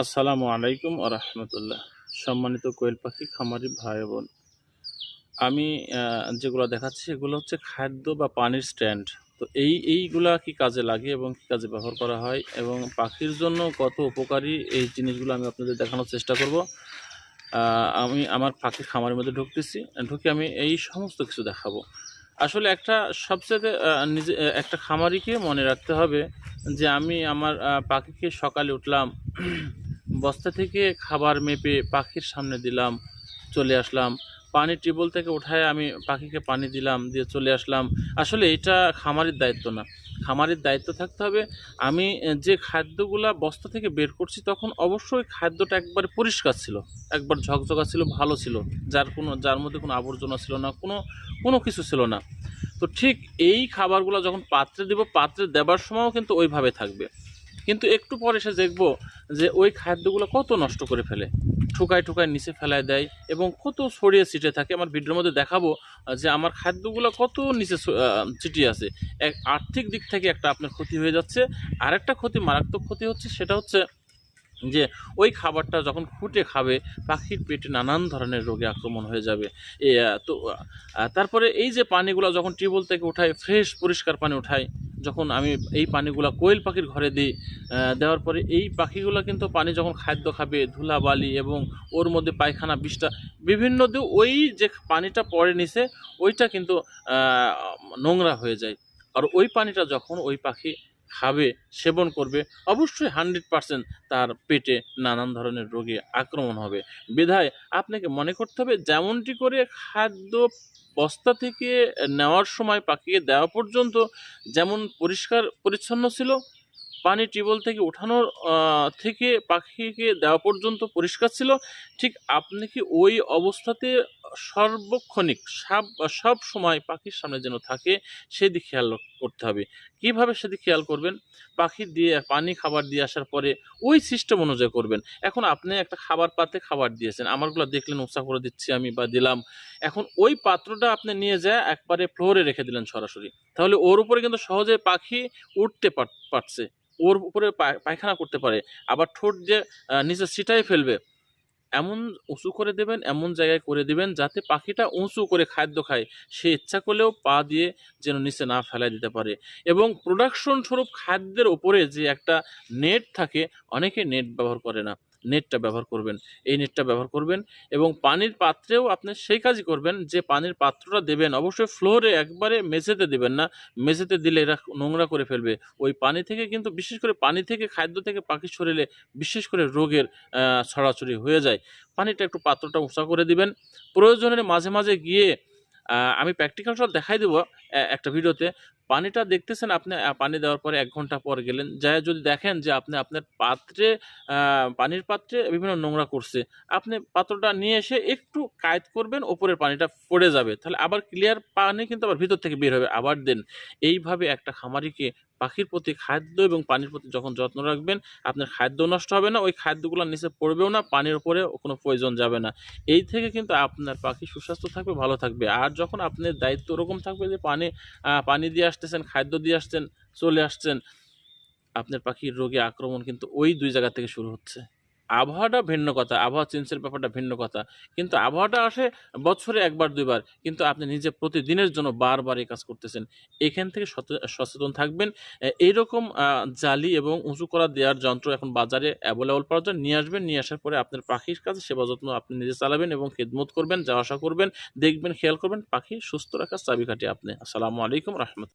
আসসালামু আলাইকুম আ রহমতুল্লাহ। সম্মানিত কোয়েল পাখি, খামারি ভাই বোন। আমি যেগুলো দেখাচ্ছি এগুলো হচ্ছে খাদ্য বা পানির স্ট্যান্ড। তো এই, এইগুলা কি কাজে লাগে এবং কি কাজে ব্যবহার করা হয়? এবং পাখির জন্য কত উপকারী এই জিনিসগুলো আমি আপনাদের দেখানোর চেষ্টা করব। আমি আমার পাখির খামারের মধ্যে ঢুকতেছি। ঢুকে আমি এই সমস্ত কিছু দেখাবো। আসলে একটা সবচেয়ে নিজে, একটা খামারিকে মনে রাখতে হবে যে আমি আমার পাখিকে সকালে উঠলাম বস্তা থেকে খাবার মেপে পাখির সামনে দিলাম, চলে আসলাম। পানি টিউবওয়েল থেকে উঠায় আমি পাখিকে পানি দিলাম, দিয়ে চলে আসলাম। আসলে এটা খামারের দায়িত্ব না। খামারের দায়িত্ব থাকতে হবে, আমি যে খাদ্যগুলা বস্তা থেকে বের করছি তখন অবশ্যই খাদ্যটা একবার পরিষ্কার ছিল, একবার ঝকঝকা ছিল, ভালো ছিল। যার কোনো, যার মধ্যে কোনো আবর্জনা ছিল না, কোনো কোনো কিছু ছিল না। তো ঠিক এই খাবারগুলো যখন পাত্রে দেব, পাত্রে দেবার সময়ও কিন্তু ওইভাবে থাকবে। কিন্তু একটু পরে এসে দেখব যে ওই খাদ্যগুলো কত নষ্ট করে ফেলে। ঠুকায় ঠুকায় নিচে ফেলায় দেয় এবং কত ছড়িয়ে ছিটে থাকে। আমার ভিডিওর মধ্যে দেখাবো যে আমার খাদ্যগুলো কত নিচে ছিটিয়ে আছে। এক আর্থিক দিক থেকে একটা আপনার ক্ষতি হয়ে যাচ্ছে। আরেকটা ক্ষতি, মারাত্মক ক্ষতি হচ্ছে সেটা হচ্ছে যে ওই খাবারটা যখন ফুটে খাবে, পাখির পেটে নানান ধরনের রোগে আক্রমণ হয়ে যাবে। তো তারপরে এই যে পানিগুলো যখন টিউবওয়েল থেকে উঠাই ফ্রেশ, পরিষ্কার পানি উঠাই যখন আমি এই পানিগুলো কোয়েল পাখির ঘরে দিই দেওয়ার পরে এই পাখিগুলো কিন্তু পানি যখন খাদ্য খাবে, ধুলা বালি এবং ওর মধ্যে পায়খানা বিষটা বিভিন্ন দিয়ে ওই যে পানিটা পড়ে নিছে ওইটা কিন্তু নোংরা হয়ে যায়। আর ওই পানিটা যখন ওই পাখি খাবে সেবন করবে অবশ্যই হান্ড্রেড পার্সেন্ট তার পেটে নানান ধরনের রোগে আক্রমণ হবে। বিধায় আপনাকে মনে করতে হবে যেমনটি করে খাদ্য বস্তা থেকে নেওয়ার সময় পাখিকে দেওয়া পর্যন্ত যেমন পরিষ্কার পরিচ্ছন্ন ছিল পানি টিউবওয়েল থেকে উঠানোর আহ, থেকে পাখিকে দেওয়া পর্যন্ত পরিষ্কার ছিল ঠিক আপনি কি ওই অবস্থাতে সর্বক্ষণিক সব সব সময় পাখির সামনে যেন থাকে, সেদিকে খেয়াল করতে হবে। কীভাবে সেদিকে খেয়াল করবেন? পাখি দিয়ে, পানি খাবার দিয়ে আসার পরে ওই সিস্টেম অনুযায়ী করবেন। এখন আপনি একটা খাবার পাতে খাবার দিয়েছেন, আমারগুলো দেখলেন উৎসাহ করে দিচ্ছি আমি বা দিলাম। এখন ওই পাত্রটা আপনি নিয়ে যায় একবারে ফ্লোরে রেখে দিলেন সরাসরি। তাহলে ওর উপরে কিন্তু সহজে পাখি উঠতে পার- পারছে। ওর উপরে পায়- পায়খানা করতে পারে। আবার ঠোঁট যে নিচে ছিটাই ফেলবে এমন উঁচু করে দেবেন, এমন জায়গায় করে দেবেন যাতে পাখিটা উঁচু করে খাদ্য খায়। সে ইচ্ছা করলেও পা দিয়ে যেন নিচে না ফেলাই দিতে পারে। এবং প্রোডাকশন স্বরূপ খাদ্যের ওপরে যে একটা নেট থাকে, অনেকে নেট ব্যবহার করে না। নেটটা ব্যবহার করবেন। এই নেটটা ব্যবহার করবেন এবং পানির পাত্রেও আপনি সেই কাজই করবেন যে পানির পাত্রটা দেবেন। অবশ্যই ফ্লোরে একবারে মেঝেতে দেবেন না। মেঝেতে দিলে এরা নোংরা করে ফেলবে। ওই পানি থেকে কিন্তু বিশেষ করে পানি থেকে খাদ্য থেকে পাখি শরীরে বিশেষ করে রোগের ছড়াছড়ি হয়ে যায়। পানিটা একটু পাত্রটা উঁচা করে দিবেন। প্রয়োজনের মাঝে মাঝে গিয়ে আমি প্র্যাকটিক্যাল সব দেখাই দেবো একটা ভিডিওতে। পানিটা দেখতেছেন আপনি পানি দেওয়ার পরে এক ঘণ্টা পর গেলেন। যাই যদি দেখেন যে আপনি আপনার পাত্রে পানির পাত্রে বিভিন্ন নোংরা করছে, আপনি পাত্রটা নিয়ে এসে একটু কায়দ করবেন, ওপরের পানিটা পড়ে যাবে। তাহলে আবার ক্লিয়ার পানি কিন্তু আবার ভিতর থেকে বের হবে, আবার দেন। এইভাবে একটা খামারিকে পাখির প্রতি খাদ্য এবং পানির প্রতি যখন যত্ন রাখবেন, আপনার খাদ্য নষ্ট হবে না, ওই খাদ্যগুলো নিচে পড়বেও না, পানির উপরে কোনো প্রয়োজন যাবে না। এই থেকে কিন্তু আপনার পাখি সুস্বাস্থ্য থাকবে, ভালো থাকবে। আর যখন আপনার দায়িত্ব ওরকম থাকবে যে পানি পানি দিয়ে আসতেছেন, খাদ্য দিয়ে আসছেন চলে আসছেন, আপনার পাখির রোগে আক্রমণ কিন্তু ওই দুই জায়গা থেকে শুরু হচ্ছে। আবহাওয়াটা ভিন্ন কথা, আবহাওয়া চেঞ্জের ব্যাপারটা ভিন্ন কথা। কিন্তু আবহাওয়াটা আসে বছরে একবার, দুইবার। কিন্তু আপনি নিজে প্রতিদিনের জন্য বারবার এই কাজ করতেছেন। এখান থেকে সচেতন থাকবেন। এইরকম জালি এবং উঁচু করা দেওয়ার যন্ত্র এখন বাজারে অ্যাভেলেবল পাওয়া যায় নিয়ে আসবেন। নিয়ে আসার পরে আপনার পাখির কাছে সেবা যত্ন আপনি নিজে চালাবেন এবং খেদমত করবেন যাওয়া আসা করবেন, দেখবেন, খেয়াল করবেন, পাখি সুস্থ রাখার চাবিকাঠি আপনি। আসসালামু আলাইকুম রহমত